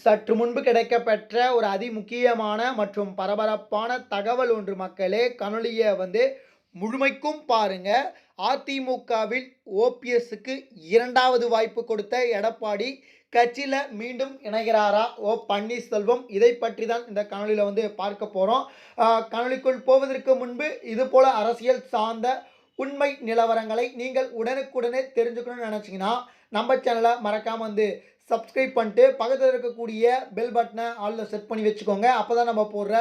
சற்று முன்பு கிடைக்கப்பெற்ற ஒரு அதிமுக்கியமான மற்றும் பரபரப்பான தகவல் ஒன்று மக்களே கணொலியை வந்து முழுமைக்கும் பாருங்க. அதிமுகவில் ஓபிஎஸ்க்கு இரண்டாவது வாய்ப்பு கொடுத்த எடப்பாடி கட்சியில் மீண்டும் இணைகிறாரா? ஓ பன்னீர்செல்வம் இதை பற்றி தான் இந்த கணொலியில் வந்து பார்க்க போகிறோம் கணொலிக்குள் போவதற்கு முன்பு இது போல் அரசியல் சார்ந்த உண்மை நிலவரங்களை நீங்கள் உடனுக்குடனே தெரிஞ்சுக்கணும்னு நினச்சிங்கன்னா நம்ம சேனலை மறக்காமல் வந்து சப்ஸ்கிரைப் பண்ணிட்டு பக்கத்தில் இருக்கக்கூடிய பெல் பட்டனை ஆலில் செட் பண்ணி வச்சுக்கோங்க. அப்போ தான் நம்ம போடுற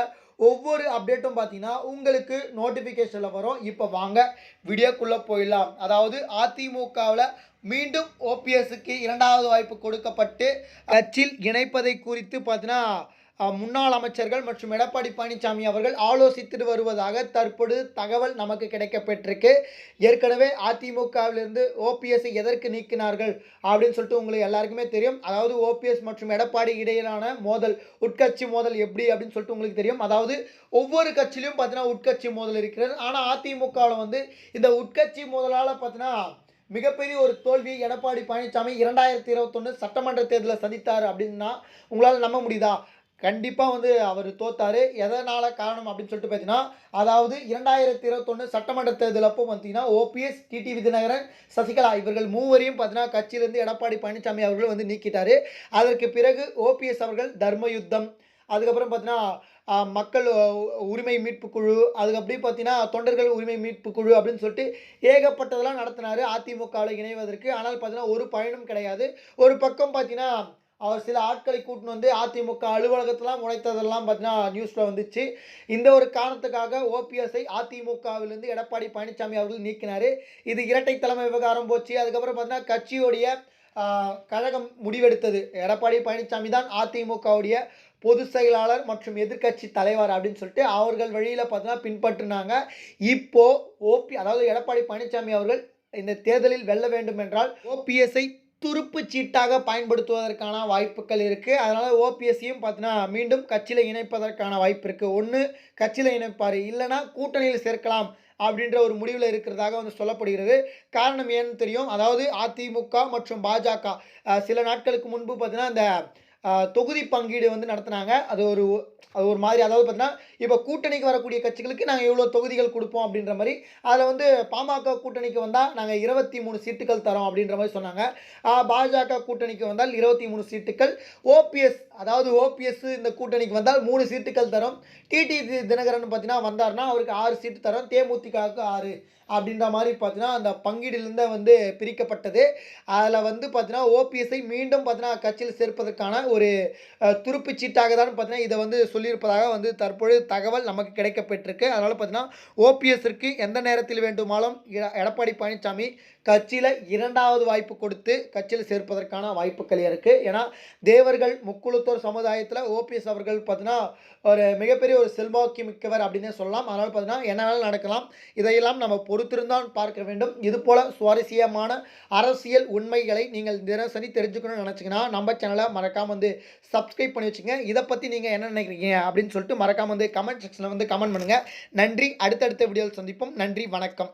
ஒவ்வொரு அப்டேட்டும் பார்த்தீங்கன்னா உங்களுக்கு நோட்டிஃபிகேஷனில் வரும். இப்போ வாங்க வீடியோக்குள்ளே போயிடலாம். அதாவது அதிமுகவில் மீண்டும் ஓபிஎஸ்க்கு இரண்டாவது வாய்ப்பு கொடுக்கப்பட்டு கட்சியில் இணைப்பதை குறித்து பார்த்தீங்கன்னா முன்னாள் அமைச்சர்கள் மற்றும் எடப்பாடி பழனிசாமி அவர்கள் ஆலோசித்துட்டு வருவதாக தற்பொழுது தகவல் நமக்கு கிடைக்கப்பட்டிருக்கு ஏற்கனவே அதிமுகவிலிருந்து ஓபிஎஸ் எதற்கு நீக்கினார்கள் அப்படின்னு சொல்லிட்டு உங்களுக்கு எல்லாருக்குமே தெரியும். அதாவது ஓபிஎஸ் மற்றும் எடப்பாடி இடையிலான மோதல் உட்கட்சி மோதல் எப்படி அப்படின்னு சொல்லிட்டு உங்களுக்கு தெரியும். அதாவது ஒவ்வொரு கட்சியிலும் பார்த்தீங்கன்னா உட்கட்சி மோதல் இருக்கிறது. ஆனால் அதிமுகவில் வந்து இந்த உட்கட்சி மோதலால் பார்த்தீங்கன்னா மிகப்பெரிய ஒரு தோல்வி எடப்பாடி பழனிசாமி இரண்டாயிரத்தி இருபத்தொன்று சட்டமன்ற தேர்தலில் சந்தித்தார் அப்படின்னா உங்களால் நம்ப முடியுதா? கண்டிப்பாக வந்து அவர் தோத்தார். எதனால் காரணம் அப்படின்னு சொல்லிட்டு பார்த்தீங்கன்னா அதாவது இரண்டாயிரத்தி இருபத்தொன்று சட்டமன்ற தேர்தல் அப்போ பார்த்தீங்கன்னா ஓபிஎஸ் டிடி விஜயநகரன் சசிகலா இவர்கள் மூவரையும் பார்த்தீங்கன்னா கட்சியிலேருந்து எடப்பாடி பழனிசாமி அவர்கள் வந்து நீக்கிட்டார். அதற்கு பிறகு ஓபிஎஸ் அவர்கள் தர்ம யுத்தம். அதுக்கப்புறம் பார்த்தீங்கன்னா மக்கள் உரிமை மீட்பு குழு அதுக்கப்புறம் பார்த்தீங்கன்னா தொண்டர்கள் உரிமை மீட்பு குழு அப்படின்னு சொல்லிட்டு ஏகப்பட்டதெல்லாம் நடத்தினார். அதிமுகவில் இணைவதற்கு. ஆனால் பார்த்தீங்கன்னா ஒரு பயனும் கிடையாது. ஒரு பக்கம் பார்த்தீங்கன்னா அவர் சில ஆட்களை கூட்டின்னு வந்து அதிமுக அலுவலகத்தெல்லாம் உழைத்ததெல்லாம் பார்த்தீங்கன்னா நியூஸில் வந்துச்சு. இந்த ஒரு காரணத்துக்காக ஓபிஎஸ்ஐ அதிமுகவிலிருந்து எடப்பாடி பழனிசாமி அவர்கள் நீக்கினார். இது இரட்டை தலைமை விவகாரம் போச்சு. அதுக்கப்புறம் பார்த்தீங்கன்னா கட்சியோடைய கழகம் முடிவெடுத்தது. எடப்பாடி பழனிசாமி தான் அதிமுகவுடைய பொதுச் செயலாளர் மற்றும் எதிர்க்கட்சி தலைவர் அப்படின்னு சொல்லிட்டு அவர்கள் வழியில் பார்த்தீங்கன்னா பின்பற்றினாங்க. இப்போ ஓபி அதாவது எடப்பாடி பழனிசாமி அவர்கள் இந்த தேர்தலில் வெல்ல வேண்டும் என்றால் ஓபிஎஸ்ஐ துருப்பு சீட்டாக பயன்படுத்துவதற்கான வாய்ப்புகள் இருக்குது அதனால் ஓபிஎஸ்சியும் பார்த்தீங்கன்னா மீண்டும் கட்சியில் இணைப்பதற்கான வாய்ப்பு இருக்குது ஒன்று கட்சியில் இணைப்பார். இல்லைன்னா கூட்டணியில் சேர்க்கலாம் அப்படின்ற ஒரு முடிவில் இருக்கிறதாக வந்து சொல்லப்படுகிறது. காரணம் ஏன்னு தெரியும்? அதாவது அதிமுக மற்றும் பாஜக சில நாட்களுக்கு முன்பு பார்த்தீங்கன்னா இந்த தொகுதி பங்கீடு வந்து நடத்துனாங்க. அது ஒரு அது ஒரு மாதிரி. அதாவது பார்த்தீங்கன்னா இப்போ கூட்டணிக்கு வரக்கூடிய கட்சிகளுக்கு நாங்கள் இவ்வளோ தொகுதிகள் கொடுப்போம் அப்படின்ற மாதிரி அதில் வந்து பாமக கூட்டணிக்கு வந்தால் நாங்கள் இருபத்தி மூணு சீட்டுகள் தரோம் அப்படின்ற மாதிரி சொன்னாங்க. பாஜக கூட்டணிக்கு வந்தால் இருபத்தி மூணு சீட்டுகள். ஓபிஎஸ் அதாவது ஓபிஎஸ் இந்த கூட்டணிக்கு வந்தால் மூணு சீட்டுகள் தரும். டிடி தினகரன் பார்த்தீங்கன்னா வந்தார்னா அவருக்கு ஆறு சீட்டு தரும். தேமுதிகவுக்கு ஆறு அப்படின்ற மாதிரி பார்த்தீங்கன்னா அந்த பங்கீடுலேருந்து வந்து பிரிக்கப்பட்டது. அதில் வந்து பார்த்தீங்கன்னா ஓபிஎஸ்ஐ மீண்டும் பார்த்தீங்கன்னா கட்சியில் சேர்ப்பதற்கான ஒரு துருப்பு சீட்டாக தான் பார்த்தீங்கன்னா இதை வந்து சொல்லியிருப்பதாக வந்து தற்பொழுது தகவல் நமக்கு கிடைக்கப்பட்டிருக்கு அதனால் பார்த்தீங்கன்னா ஓபிஎஸ்ஸிற்கு எந்த நேரத்தில் வேண்டுமானாலும் எடப்பாடி பழனிசாமி கட்சியில் இரண்டாவது வாய்ப்பு கொடுத்து கட்சியில் சேர்ப்பதற்கான வாய்ப்புகள் இருக்குது ஏன்னா தேவர்கள் முக்குழுத்தோர் சமுதாயத்தில் ஓபிஎஸ் அவர்கள் பார்த்தீங்கன்னா ஒரு மிகப்பெரிய ஒரு செல்வாக்கி மிக்கவர் அப்படின்னே சொல்லலாம். அதனால் பார்த்தீங்கன்னா என்ன நடக்கலாம். இதையெல்லாம் நம்ம பொறுத்திருந்தான் பார்க்க வேண்டும். இது போல் சுவாரஸ்யமான அரசியல் உண்மைகளை நீங்கள் தினசரி தெரிஞ்சுக்கணும்னு நினச்சிங்கன்னா நம்ம சேனலை மறக்காமல் வந்து சப்ஸ்கிரைப் பண்ணி வச்சுங்க. இதை பற்றி நீங்கள் என்ன நினைக்கிறீங்க அப்படின்னு சொல்லிட்டு மறக்காமல் வந்து கமெண்ட் செக்ஷனில் வந்து கமெண்ட் பண்ணுங்கள் நன்றி. அடுத்தடுத்த வீடியோவில் சந்திப்போம். நன்றி. வணக்கம்.